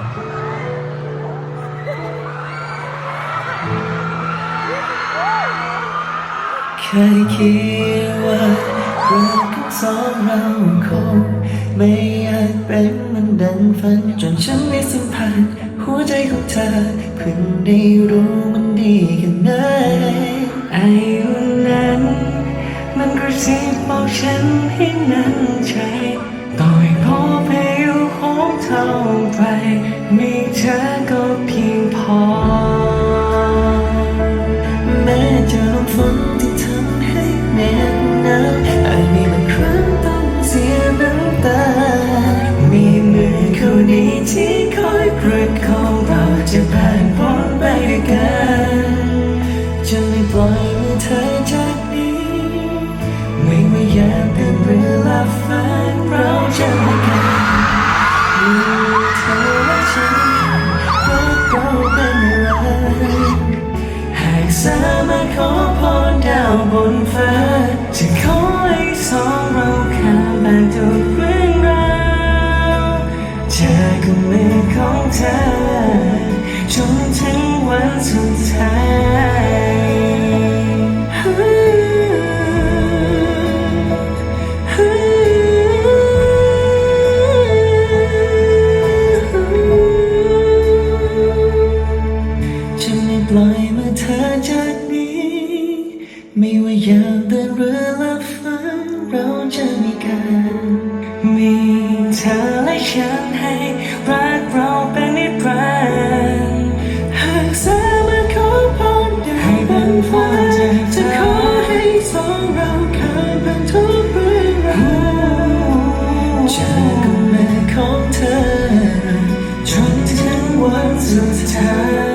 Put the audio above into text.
เคยคิดว่ารักของสองเราคงไม่อาจเป็นมันดังฝันจนฉันได้สัมผัสหัวใจของเธอเพิ่งได้รู้มันดีแค่ไหนอายุนั้น มันกระซิบบอกฉันให้นั่นใจ เท่าไปมีเธอก็เพียงพอ แม้จะลมฝนที่ทำให้เหน็บหนาวอาจมีบางครั้งต้องเสียน้ำตา มีมือคนดีที่คอยประคองเราจะผ่า สามารถขอพรดาวบนฟ้าจะขอให้สองเราข้ามผ่านทุกเรื่องราวเจอกับมือของเธอ จากนี้ ไม่ว่ายาวเดินเรือลับฟ้าเราจะมีกัน มีเธอและฉันให้รักเราเป็นนิรันดร์หากสามารถขอพรได้บนฟ้าจะขอให้สองเราข้ามผ่านทุกเรื่องราวจากุณแม่ของเธอจนถึงวันสุดท้าย